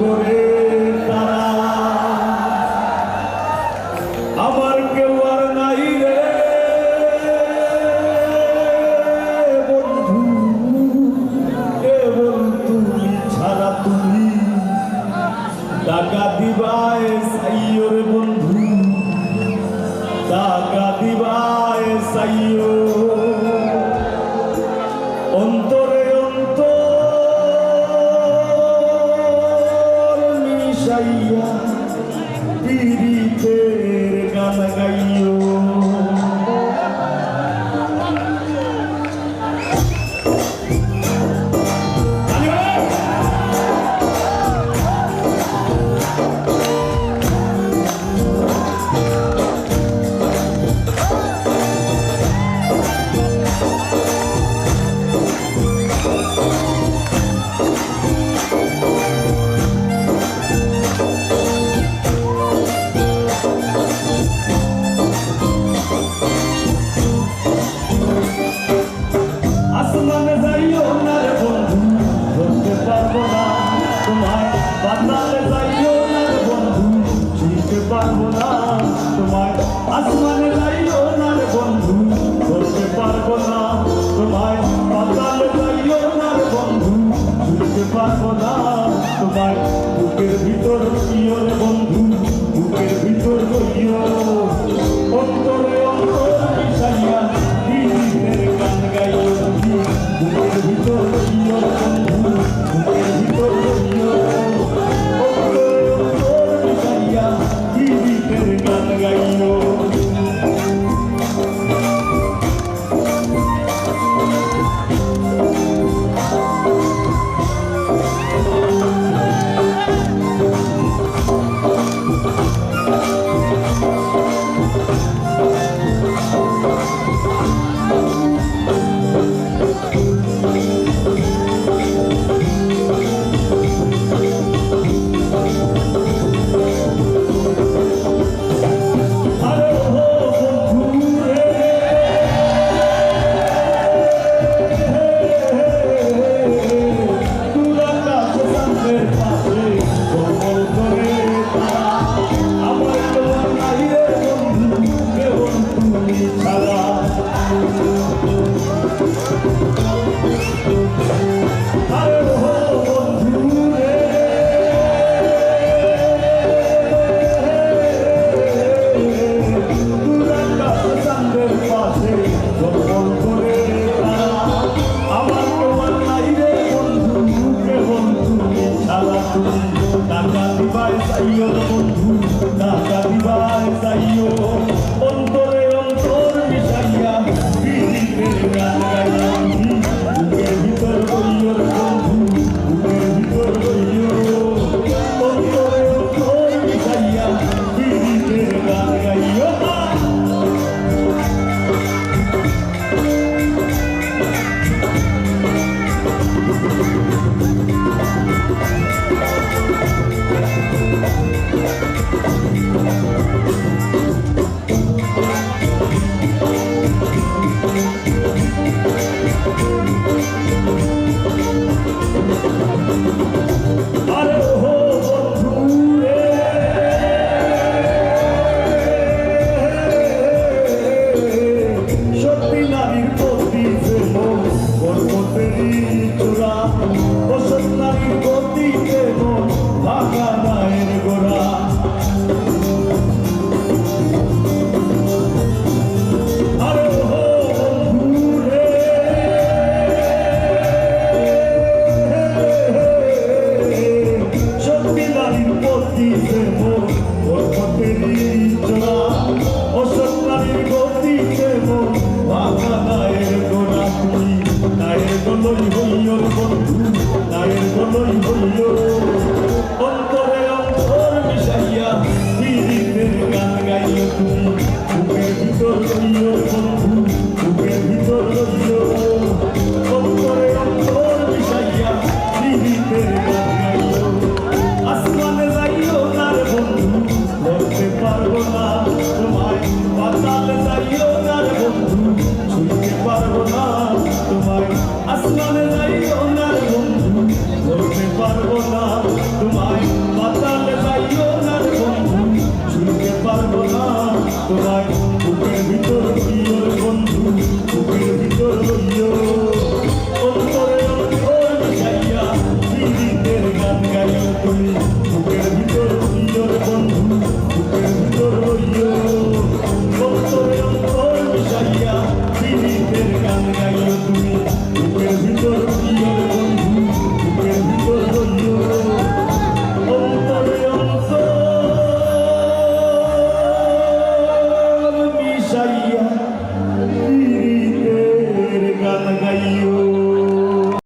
করে তারা। আমার কেউ আর নাই রে। বন্ধু কেবল তুমি ছাড়া তুমি টাকা দিবায় সাইয়র বন্ধু টাকা দিবায় সাইয়র পারব না তোমায়। আসমানে যাইও না রে বন্ধু ধরতে পারব না তোমায়। পাতালে যাইও না রে বন্ধু ছুটতে পারব না তোমায়। বুকের ভিতর কি রে বন্ধু। বলই হইল বন্ধু তায়ের বলই হইল অন্তরে অন্তর মিশাইয়া পীড়িতের গান গাইল তুমি বুকের ভিতর হইল